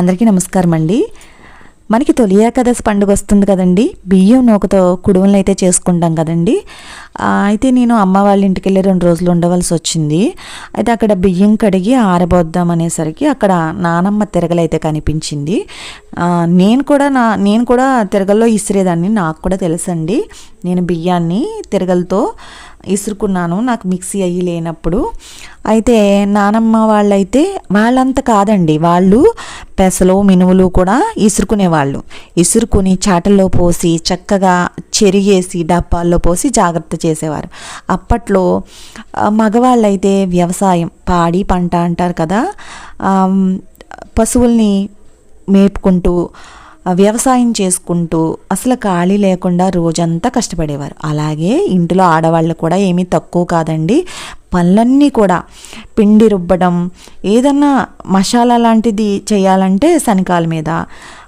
అందరికీ నమస్కారం అండి మనకి తొలి ఏకాదశి పండుగ వస్తుంది కదండి. బియ్యం నూకతో కుడుములను అయితే చేసుకుంటాం కదండి. అయితే నేను అమ్మ వాళ్ళ ఇంటికి వెళ్ళి రెండు రోజులు ఉండవలసి వచ్చింది. అయితే అక్కడ బియ్యం కడిగి ఆరబోద్దాం అనేసరికి అక్కడ నానమ్మ తిరగలైతే కనిపించింది. నేను కూడా నా నేను కూడా తిరగల్లో ఇసిరేదాన్ని నాకు కూడా తెలుసండి. నేను బియ్యాన్ని తిరగలతో ఇసురుకున్నాను నాకు మిక్సీ అయ్యి లేనప్పుడు. అయితే నానమ్మ వాళ్ళైతే వాళ్ళంత కాదండి. వాళ్ళు పెసలు మినుములు కూడా ఇసురుకునేవాళ్ళు. ఇసురుకుని చాటల్లో పోసి చక్కగా చెరిగేసి డబ్బాల్లో పోసి జాగ్రత్త చేసేవారు. అప్పట్లో మగవాళ్ళైతే వ్యవసాయం పాడి పంట అంటారు కదా పశువుల్ని మేపుకుంటూ వ్యవసాయం చేసుకుంటూ అసలు ఖాళీ లేకుండా రోజంతా కష్టపడేవారు. అలాగే ఇంటిలో ఆడవాళ్ళు కూడా ఏమీ తక్కువ కాదండి. పనులన్నీ కూడా పిండి రుబ్బడం ఏదన్నా మసాలా లాంటిది చేయాలంటే శనకాల మీద.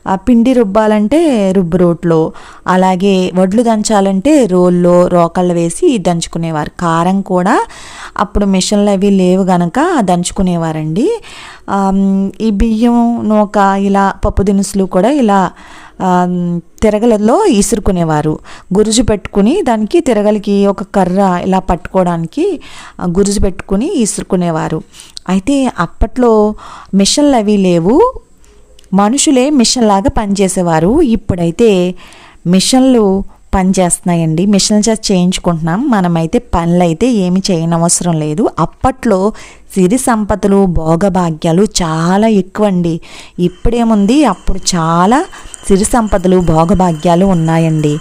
ఆ పిండి రుబ్బాలంటే రుబ్బు రోట్లో అలాగే వడ్లు దంచాలంటే రోల్లో రోకళ్ళు వేసి దంచుకునేవారు. కారం కూడా అప్పుడు మిషన్లు అవి లేవు గనక దంచుకునేవారండి. ఈ బియ్యం నూక ఇలా పప్పు దినుసులు కూడా ఇలా తిరగలలో ఇసురుకునేవారు. గురుజు పెట్టుకుని దానికి తిరగలికి ఒక కర్ర ఇలా పట్టుకోవడానికి గురుజు పెట్టుకుని ఇసురుకునేవారు. అయితే అప్పట్లో మిషన్లు అవి లేవు. మనుషులే మిషన్ లాగా పనిచేసేవారు. ఇప్పుడైతే మిషన్లు పనిచేస్తున్నాయండి. మిషన్ల చేత చేయించుకుంటున్నాం. మనమైతే పనులైతే ఏమి చేయనవసరం లేదు. అప్పట్లో సిరి సంపదలు భోగభాగ్యాలు చాలా ఎక్కువ అండి ఇప్పుడేముంది? అప్పుడు చాలా సిరి సంపదలు భోగభాగ్యాలు ఉన్నాయండి.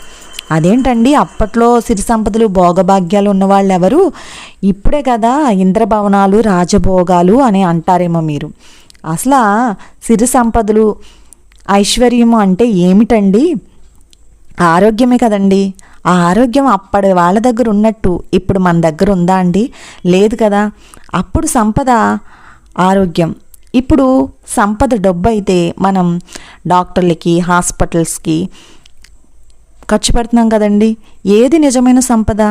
అదేంటండి? అప్పట్లో సిరి సంపదలు భోగభాగ్యాలు ఉన్నవాళ్ళు ఎవరు ఇప్పుడే కదా ఇంద్రభవనాలు రాజభోగాలు అని అంటారేమో మీరు. అసలు సిరి సంపదలు ఐశ్వర్యము అంటే ఏమిటండి? ఆరోగ్యమే కదండి. ఆ ఆరోగ్యం అప్పటి వాళ్ళ దగ్గర ఉన్నట్టు ఇప్పుడు మన దగ్గర ఉందా అండి? లేదు కదా. అప్పుడు సంపద ఆరోగ్యం. ఇప్పుడు సంపద డబ్బు అయితే మనం డాక్టర్లకి హాస్పిటల్స్కి ఖర్చు పెడుతున్నాం కదండి. ఏది నిజమైన సంపద?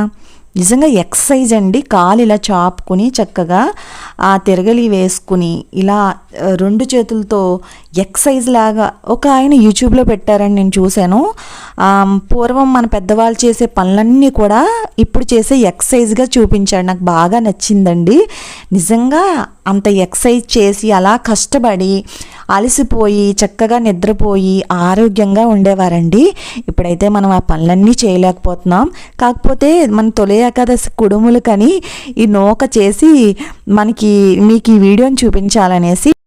నిజంగా ఎక్సర్సైజ్ అండి. కాలు ఇలా చాపుకుని చక్కగా ఆ తిరగలి వేసుకుని ఇలా రెండు చేతులతో ఎక్సర్సైజ్ లాగా ఒక ఆయన యూట్యూబ్లో పెట్టారని నేను చూశాను. పూర్వం మన పెద్దవాళ్ళు చేసే పనులన్నీ కూడా ఇప్పుడు చేసే ఎక్సర్సైజ్గా చూపించాడు. నాకు బాగా నచ్చిందండి. నిజంగా అంత ఎక్సర్సైజ్ చేసి అలా కష్టపడి అలసిపోయి చక్కగా నిద్రపోయి ఆరోగ్యంగా ఉండేవారండి. ఇప్పుడైతే మనం ఆ పనులన్నీ చేయలేకపోతున్నాం. కాకపోతే మన తొలి ఏకాదశి కుడుములు కని ఈ నూక చేసి మనకి మీకు ఈ వీడియోని చూపించాలనేసి